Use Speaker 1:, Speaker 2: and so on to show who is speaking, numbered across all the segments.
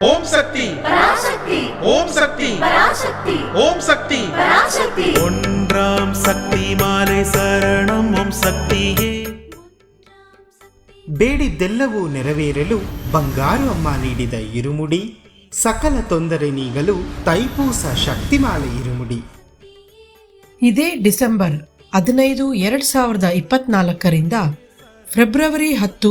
Speaker 1: ಓಂ ಶಕ್ತಿ
Speaker 2: பராசக்தி
Speaker 1: ஓம் சக்தி
Speaker 2: பராசக்தி
Speaker 1: ஓம் சக்தி
Speaker 2: பராசக்தி
Speaker 3: ஒன்றாம் சக்தி மாலை சரணம் ஓம் சக்தியே
Speaker 4: ಬೇಡಿದ್ದೆಲ್ಲವೂ ನೆರವೇರಲು ಬಂಗಾರು ಅಮ್ಮ ನೀಡಿದ ಇರುಮುಡಿ ಸಕಲ ತೊಂದರೆ ನೀಗಲು ತೈಪೂಸ ಶಕ್ತಿಮಾಲೆ ಇರುಮುಡಿ
Speaker 5: ಇದೇ ಡಿಸೆಂಬರ್ ಹದಿನೈದು ಎರಡು ಸಾವಿರದ ಇಪ್ಪತ್ನಾಲ್ಕರಿಂದ ಫೆಬ್ರವರಿ ಹತ್ತು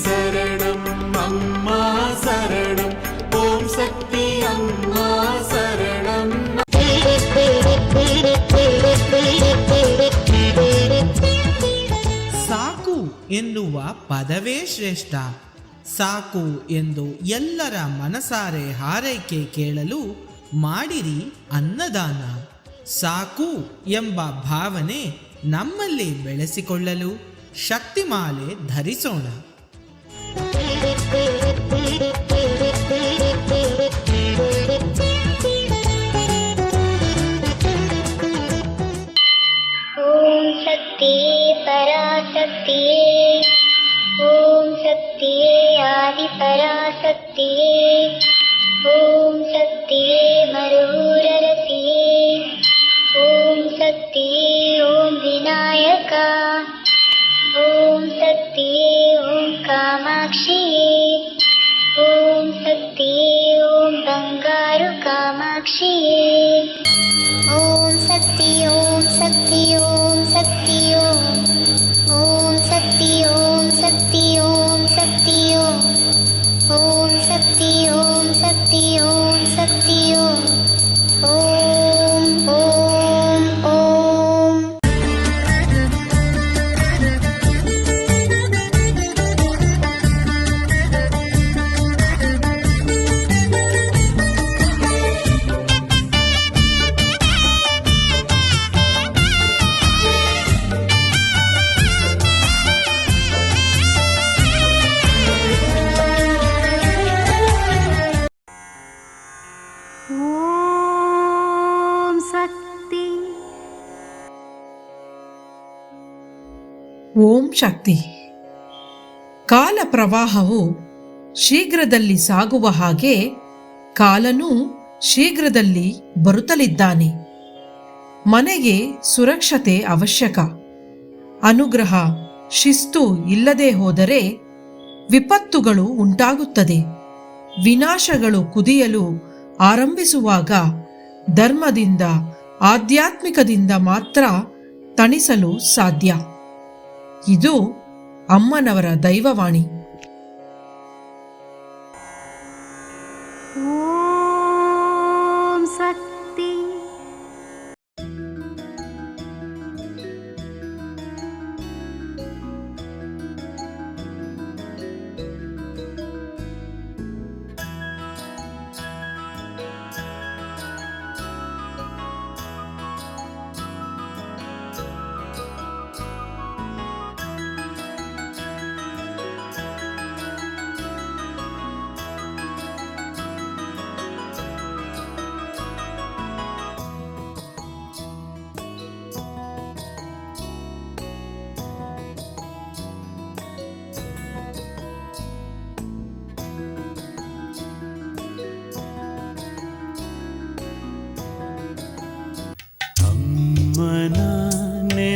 Speaker 3: சரணம் அம்மா சரணம் ஓம் சக்தி அம்மா சரணம்
Speaker 6: ಸಾಕು ಎನ್ನುವ ಪದವೇ ಶ್ರೇಷ್ಠ ಸಾಕು ಎಂದು ಎಲ್ಲರ ಮನಸಾರೆ ಹಾರೈಕೆ ಕೇಳಲು ಮಾಡಿರಿ ಅನ್ನದಾನ ಸಾಕು ಎಂಬ ಭಾವನೆ ನಮ್ಮಲ್ಲಿ ಬೆಳೆಸಿಕೊಳ್ಳಲು ಶಕ್ತಿಮಾಲೆ ಧರಿಸೋಣ
Speaker 7: आदिपराशक्तिये ॐ शक्तिये मरुररसिये ॐ शक्तिये ॐ विनायका। ॐ शक्तिये ॐ कामाक्षिये ॐ शक्तिये ॐ बङ्गारु कामाक्षिये ॐ शक्ति ॐ शक्ति
Speaker 5: ಓಂ ಶಕ್ತಿ. ಕಾಲ ಪ್ರವಾಹವು ಶೀಘ್ರದಲ್ಲಿ ಸಾಗುವ ಹಾಗೆ ಕಾಲನೂ ಶೀಘ್ರದಲ್ಲಿ ಬರುತ್ತಲಿದ್ದಾನೆ. ಮನೆಗೆ ಸುರಕ್ಷತೆ ಅವಶ್ಯಕ. ಅನುಗ್ರಹ ಶಿಸ್ತು ಇಲ್ಲದೆ ಹೋದರೆ ವಿಪತ್ತುಗಳು ಉಂಟಾಗುತ್ತದೆ. ವಿನಾಶಗಳು ಕುದಿಯಲು ಆರಂಭಿಸುವಾಗ ಧರ್ಮದಿಂದ, ಆಧ್ಯಾತ್ಮಿಕದಿಂದ ಮಾತ್ರ ತಣಿಸಲು ಸಾಧ್ಯ. ಇದು ಅಮ್ಮನವರ ದೈವವಾಣಿ.